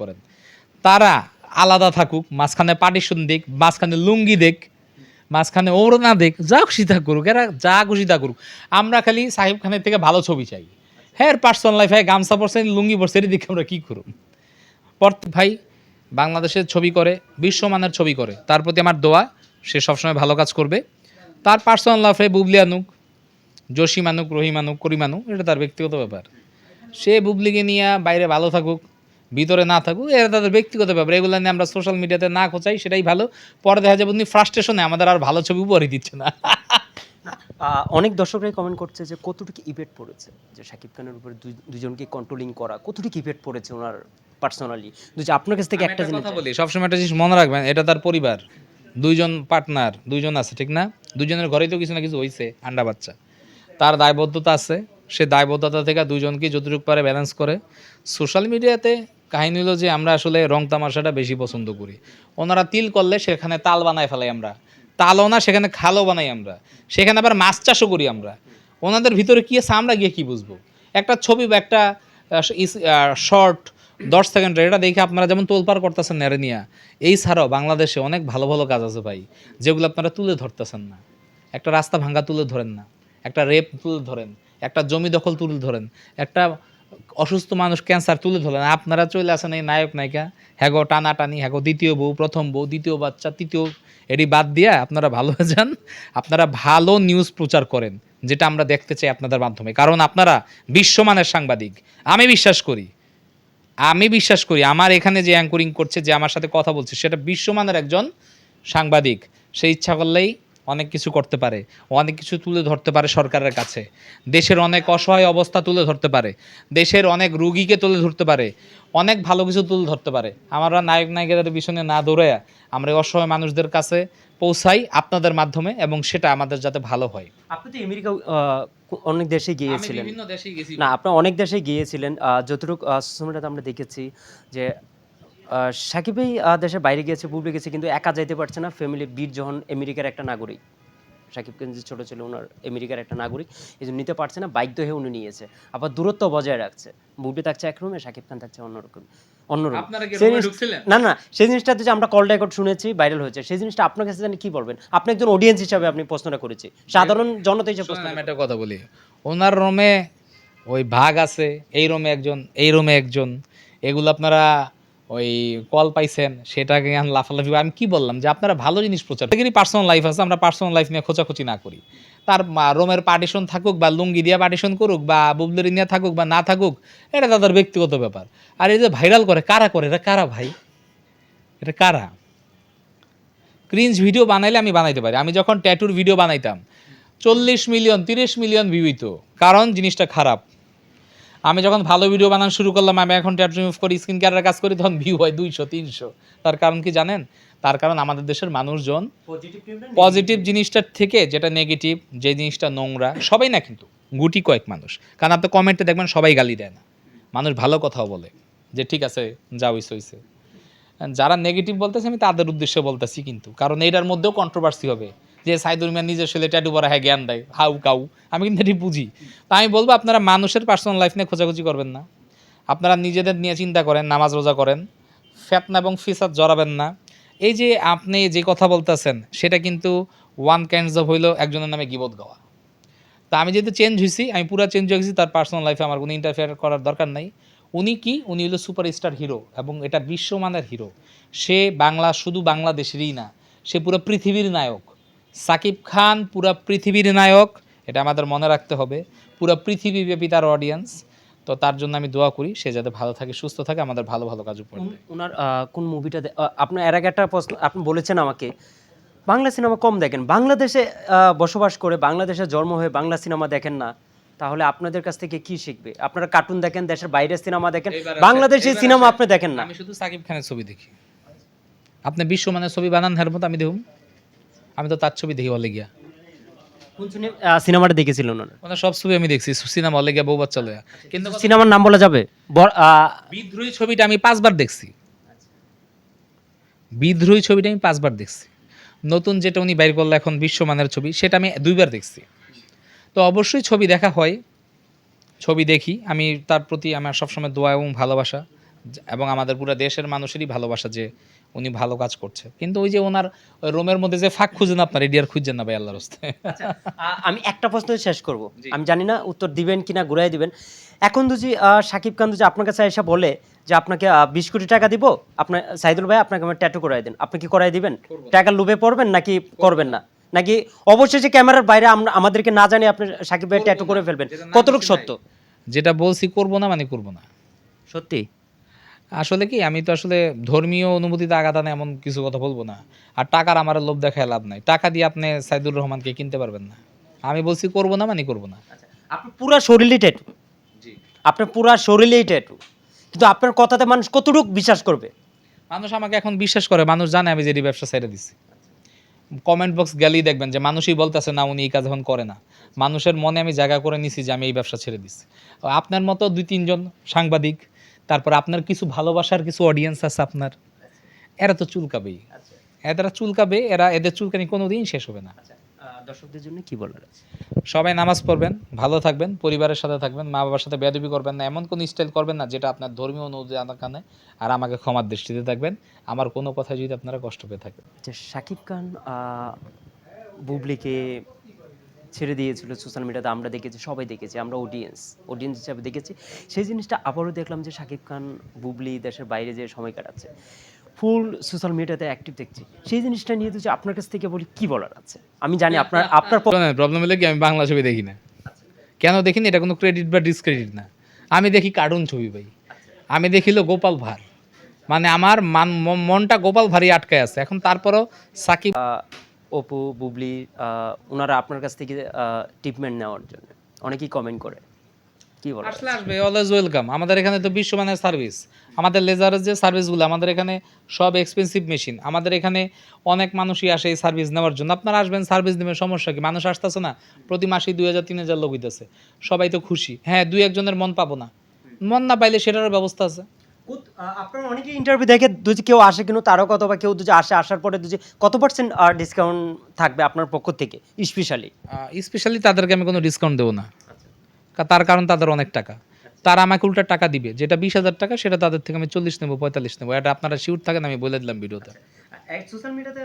করেন। তারা আলাদা থাকুক, মাঝখানে পার্টিশন দিক, মাঝখানে লুঙ্গি দেখ মাঝখানে ওড়না দেখ যা খুশি তা করুক, এরা যা খুশি তা করুক। আমরা খালি সাহিব খানের থেকে ভালো ছবি চাই। হ্যাঁ পার্সোনাল লাইফে গামছা পরছেন লুঙ্গি পরছে এর দিকে আমরা কী পর ভাই, বাংলাদেশের ছবি করে, বিশ্বমানের ছবি করে, তার প্রতি আমার দোয়া, সে সবসময় ভালো কাজ করবে। তার পার্সোনাল লাইফে বুবলি আনুক, জসিম আনুক, রহিম আনুক, করিম আনুক, এটা তার ব্যক্তিগত ব্যাপার। সে বুবলিকে নিয়ে বাইরে ভালো থাকুক ভিতরে না থাকুক এটা তাদের ব্যক্তিগত ব্যাপার। এগুলো নিয়ে আমরা সোশ্যাল মিডিয়াতে না খোঁচাই সেটাই ভালো। পরে দেখা যাবে উনি ফ্রাস্ট্রেশনে আমাদের আর ভালো ছবি উপহারই দিচ্ছে না। অনেক দর্শকরাই কমেন্ট করছে যে কতটুকু ইফেক্ট পড়েছে? যে শাকিব খানের উপরে দুজনকে কন্ট্রোলিং করা কতটুকু ইফেক্ট পড়েছে ওনার পার্সোনালি যে আপনার কাছ থেকে একটা জিনিস বলি সবসময় একটা জিনিস মনে রাখবেন এটা তার পরিবার। দুইজন পার্টনার দুইজন আছে ঠিক না? দুজনের ঘরেই তো কিছু না কিছু হয়েছে আন্ডা বাচ্চা। তার দায়বদ্ধতা আছে সে দায়বদ্ধতা থেকে দুইজনকে যতটুকু পারে ব্যালেন্স করে। সোশ্যাল মিডিয়াতে কাহিনী হলো যে আমরা আসলে রং তামাশাটা বেশি পছন্দ করি। ওনারা তিল করলে সেখানে তাল বানায় ফেলাই আমরা। তালও না, সেখানে খালও বানাই আমরা। সেখানে আবার মাছ চাষও করি আমরা। ওনাদের ভিতরে কি আছে আমরা গিয়ে কি বুঝব? একটা ছবি বা একটা শর্ট দশ সেকেন্ডের, এটা দেখে আপনারা যেমন তোলপার করতেছেন নেড়ে নিয়া এই ছাড়াও বাংলাদেশে অনেক ভালো ভালো কাজ আছে ভাই, যেগুলো আপনারা তুলে ধরতেছেন না। একটা রাস্তা ভাঙ্গা তুলে ধরেন না, একটা রেপ তুলে ধরেন, একটা জমি দখল তুলে ধরেন, একটা অসুস্থ মানুষ ক্যান্সার তুলে ধরেন আপনারা চলে আসেন এই নায়ক নায়িকা। হ্যাগো টানাটানি, হ্যাগো দ্বিতীয় বউ, প্রথম বউ, দ্বিতীয় বাচ্চা, তৃতীয় এটি বাদ দিয়া আপনারা ভালো যান। আপনারা ভালো নিউজ প্রচার করেন, যেটা আমরা দেখতে চাই আপনাদের মাধ্যমে। কারণ আপনারা বিশ্বমানের সাংবাদিক। আমি বিশ্বাস করি, আমি বিশ্বাস করি, আমার এখানে যে অ্যাঙ্করিং করছে, যে আমার সাথে কথা বলছে, সেটা বিশ্বমানের একজন সাংবাদিক। সে ইচ্ছা করলেই অনেক কিছু করতে পারে অনেক কিছু তুলে ধরতে পারে সরকারের কাছে। দেশের অনেক অসহায় অবস্থা তুলে ধরতে পারে দেশের অনেক রুগীকে তুলে ধরতে পারে অনেক ভালো কিছু তুলে ধরতে পারে। আমরা নায়ক নায়িকাদের পিছনে না দৌড়ে আমরা অসহায় মানুষদের কাছে পৌঁছাই আপনাদের মাধ্যমে এবং সেটা আমাদের যাতে ভালো হয়। আপনি তো আমেরিকা অনেক দেশে গিয়েছিলেন। বিভিন্ন দেশে গেছি না আপনি অনেক দেশে গিয়েছিলেন। যতটুকু আমরা দেখেছি যে সাকিবই দেশের বাইরে গিয়েছে পূর্বে গেছে কিন্তু একা যাইতে পারছে না। ফ্যামিলি বীর যখন আমেরিকার একটা নাগরিক সাকিব খান যে ছোটো ছিল ওনার আমেরিকার একটা নাগরিক এই জন্য নিতে পারছে না বাইক হয়ে উনি নিয়েছে। আবার দূরত্ব বজায় রাখছে। বুবলি থাকছে এক রুমে সাকিব খান থাকছে অন্যরকম অন্য room। আপনারা রুমে না না সেই জিনিসটা যে আমরা কল রেকর্ড শুনেছি ভাইরাল হয়েছে সেই জিনিসটা আপনার কাছে জানি কি বলবেন? আপনি একজন অডিয়েন্স হিসাবে আপনি প্রশ্নটা করেছি। সাধারণ জনতা হিসাবে প্রশ্ন আমি একটা কথা বলি। ওনার রোমে ওই ভাগ আছে এই রোমে একজন এই রোমে একজন। এগুলো আপনারা ওই কল পাইছেন, সেটাকে আমি লাফালাফি আমি কি বললাম যে আপনারা ভালো জিনিস প্রচার থেকে পার্সোনাল লাইফ আছে, আমরা পার্সোনাল লাইফ নিয়ে খোঁচাখুচি না করি। তার রোমের পার্টিশন থাকুক বা লুঙ্গি দিয়ে পার্টিশন করুক বা বুবলেরি নিয়ে থাকুক বা না থাকুক, এটা তাদের ব্যক্তিগত ব্যাপার। আর এই যে ভাইরাল করে, কারা করে, এটা কারা ভাই? এটা কারা? ক্রিঞ্জ ভিডিও বানাইলে আমি বানাইতে পারি। আমি যখন ট্যাটুর ভিডিও বানাইতাম, চল্লিশ মিলিয়ন তিরিশ মিলিয়ন ভিউ হইতো কারণ জিনিসটা খারাপ। আমি যখন ভালো ভিডিও বানানো শুরু করলাম আমি এখন ট্যাটু রিমুভ করি স্কিন কেয়ারের কাজ করি তখন ভিউ হয় দুইশো তিনশো। তার কারণ কি জানেন? তার কারণ আমাদের দেশের মানুষজন পজিটিভ জিনিসটার থেকে যেটা নেগেটিভ যে জিনিসটা নোংরা সবাই না কিন্তু গুটি কয়েক মানুষ। কারণ আপনি কমেন্টে দেখবেন সবাই গালি দেয় না। মানুষ ভালো কথাও বলে যে ঠিক আছে যা হইছে হইছে। যারা নেগেটিভ বলতেছে আমি তাদের উদ্দেশ্যে বলতেছি কিন্তু। কারণ এইটার মধ্যেও কন্ট্রোভার্সি হবে। যে সাইদুল মিয়া নিজের ছেলে ট্যাটু পরা হ্যাঁ জ্ঞান দেয়, হাউ কাউ। আমি কিন্তু এটি বুঝি। তা আমি বলব, আপনারা মানুষের পার্সোনাল লাইফ নিয়ে খোঁজাখুঁজি করবেন না। আপনারা নিজেদের নিয়ে চিন্তা করেন, নামাজ রোজা করেন, ফেতনা এবং ফিসাদ জড়াবেন না। এই যে আপনি যে কথা বলতেছেন, সেটা কিন্তু ওয়ান কাইন্ডস অফ হইল একজনের নামে গিবত গাওয়া। তা আমি যেহেতু চেঞ্জ হয়েছি আমি পুরো চেঞ্জ হয়ে গেছি, তার পার্সোনাল লাইফে আমার কোনো ইন্টারফেয়ার করার দরকার নাই। উনি কি? উনি হলো সুপারস্টার হিরো এবং এটা বিশ্বমানের হিরো সে বাংলা, শুধু বাংলাদেশেরই না, সে পুরো পৃথিবীর নায়ক। সাকিব খান পুরো পৃথিবীর নায়ক এটা আমাদের মনে রাখতে হবে পুরো পৃথিবীব্যাপী তার অডিয়েন্স তো তার জন্য আমি দোয়া করি সে যাতে ভালো থাকে সুস্থ থাকে আমাদের ভালো ভালো কাজ উপর ওনার কোন মুভিটা আপনার এর আগে একটা প্রশ্ন আপনি বলেছেন আমাকে বাংলা সিনেমা কম দেখেন। বাংলাদেশে আহ, বসবাস করে বাংলাদেশে জন্ম হয়ে বাংলা সিনেমা দেখেন না তাহলে আপনাদের কাছ থেকে কি শিখবে? আপনারা কার্টুন দেখেন দেশের বাইরের সিনেমা দেখেন বাংলাদেশের সিনেমা আপনি দেখেন না। আমি শুধু সাকিব খানের ছবি দেখি। আপনি বিশ্বমানের ছবি বানান হের মতো আমি দেখুন। আমি তো তার ছবি দেখি বলে গিয়া। কোন সিনেমাটা ওনারা? ওনার সব ছবি আমি দেখছি সিনেমা হলে গিয়া বউ বাচ্চা লয়া কিন্তু সিনেমার নাম বলা যাবে? বিদ্রোহী ছবিটা আমি পাঁচবার দেখছি। বিদ্রোহী ছবিটা আমি পাঁচবার দেখছি। নতুন যেটা উনি বাইর করল এখন বিশ্বমানের ছবি সেটা আমি দুইবার দেখছি। তো অবশ্যই ছবি দেখা হয়। ছবি দেখি। আমি তার প্রতি আমার সবসময় দোয়া এবং ভালোবাসা এবং আমাদের পুরো দেশের মানুষেরই ভালোবাসা যে উনি ভালো কাজ করছে। কিন্তু ওই যে ওনার রোমের মধ্যে যে ফাঁক খুঁজেন আপনার এডিয়ার খুঁজছেন না ভাই আল্লাহর হস্তে? আমি একটা প্রশ্ন শেষ করব। আমি জানি না উত্তর দিবেন কিনা ঘুরাই দিবেন। এখন আহ, সাকিব খান যদি আপনার কাছে এসে বলে যে আপনাকে বিশ কোটি টাকা দিব আপনার সাইদুল ভাই আপনাকে আমার ট্যাটু করাই দেন। আপনি কি করাই দিবেন? টাকা লুবে পড়বেন নাকি করবেন না? নাকি অবশেষে ক্যামেরার বাইরে আমরা আমাদেরকে না জানি আপনি সাকিব ভাই ট্যাটু করে ফেলবেন? কতটুকু সত্য? যেটা বলছি করব না মানে করব না। সত্যি? আসলে কি আমি তো আসলে ধর্মীয় অনুভূতিতে আঘাত আনে এমন কিছু কথা বলব না। আর টাকার আমার লোভ দেখায় লাভ নাই। টাকা দিয়ে আপনি সাইদুর রহমানকে কিনতে পারবেন না। আমি বলছি করব না মানে করব না। আপনার পুরা শরীরই ট্যাটু আপনার পুরা শরীরেই ট্যাটু কিন্তু আপনার কথাতে মানুষ কতটুকু বিশ্বাস করবে? মানুষ আমাকে এখন বিশ্বাস করে মানুষ জানে আমি যে এই ব্যবসা ছেড়ে দিছি। কমেন্ট বক্স গেলেই দেখবেন যে মানুষই বলতেছে না উনি এই কাজ এখন করে না। মানুষের মনে আমি জায়গা করে নিছি যে আমি এই ব্যবসা ছেড়ে দিছি। আপনার মতো দুই তিনজন সাংবাদিক তারপর আপনার কিছু ভালোবাসার কিছু অডিয়েন্স আছে আপনার। এরা তো চুলকাবেই। এরা চুলকাবে এরা এদের চুলকানি কোনোদিন শেষ হবে না। দর্শকদের জন্য কি বলার সবাই নামাজ পড়বেন ভালো থাকবেন পরিবারের সাথে থাকবেন মা বাবার সাথে বেয়াদবি করবেন না এমন কোনো স্টাইল করবেন না যেটা আপনার ধর্মীয় অনুযায়ী আমার কানে আর আমাকে ক্ষমার দৃষ্টিতে থাকবেন আমার কোনো কথা যদি আপনারা কষ্ট পেয়ে থাকেন। যে শাকিব খান বুবলিকে ছেড়ে দিয়েছিল সোশ্যাল মিডিয়াতে আমরা দেখেছি সবাই দেখেছি আমরা অডিয়েন্স অডিয়েন্স হিসাবে দেখেছি। সেই জিনিসটা আবারও দেখলাম যে শাকিব খান বুবলি দেশের বাইরে যে সময় কাটাচ্ছে। ফুল সোশ্যাল মিডিয়াতে অ্যাক্টিভ দেখছি। সেই জিনিসটা নিয়ে যদি আপনার কাছ থেকে বলি কি বলার আছে? আমি জানি আপনার আপনার প্রবলেম হলে কি আমি বাংলা ছবি দেখি না। কেন দেখি না এটা কোনো ক্রেডিট বা ডিসক্রেডিট না। আমি দেখি কার্টুন ছবি ভাই। আমি দেখিল গোপাল ভার মানে আমার মান মনটা গোপাল ভারই আটকায় আছে। এখন তারপরও সাকিব অপু, বুবলি ওনারা আপনার কাছ থেকে ট্রিটমেন্ট নেওয়ার জন্য। অনেকেই কমেন্ট করে। কি বলার আসলে আসবে অলওয়েজ ওয়েলকাম আমাদের এখানে তো বিশ্বমানের সার্ভিস আমাদের লেজারের যে সার্ভিসগুলো আমাদের এখানে সব এক্সপেন্সিভ মেশিন আমাদের এখানে অনেক মানুষই আসে এই সার্ভিস নেওয়ার জন্য। আপনারা আসবেন সার্ভিস নেবেন, সমস্যা কি? মানুষ আসতেছে না, প্রতি মাসেই দুই হাজার, তিন হাজার লোক সবাই তো খুশি। হ্যাঁ দুই একজনের মন পাবো না। মন না পাইলে সেটারও ব্যবস্থা আছে। আপনার অনেকে ইন্টারভিউ দেখে যদি কেউ আসে কিন্তু তারও কত বা কেউ যদি আসে আসার পরে যদি কত পার্সেন্ট ডিসকাউন্ট থাকবে আপনার পক্ষ থেকে স্পেশালি স্পেশালি তাদেরকে আমি কোনো ডিসকাউন্ট দেবো না। তার কারণ তাদের অনেক টাকা। তারা আমাকে উল্টা টাকা দিবে। যেটা বিশ হাজার টাকা সেটা তাদের থেকে আমি চল্লিশ নেব পঁয়তাল্লিশ নেব। এটা আপনারা শিওর থাকেন আমি বলে দিলাম ভিডিওতে। সোশ্যাল মিডিয়াতে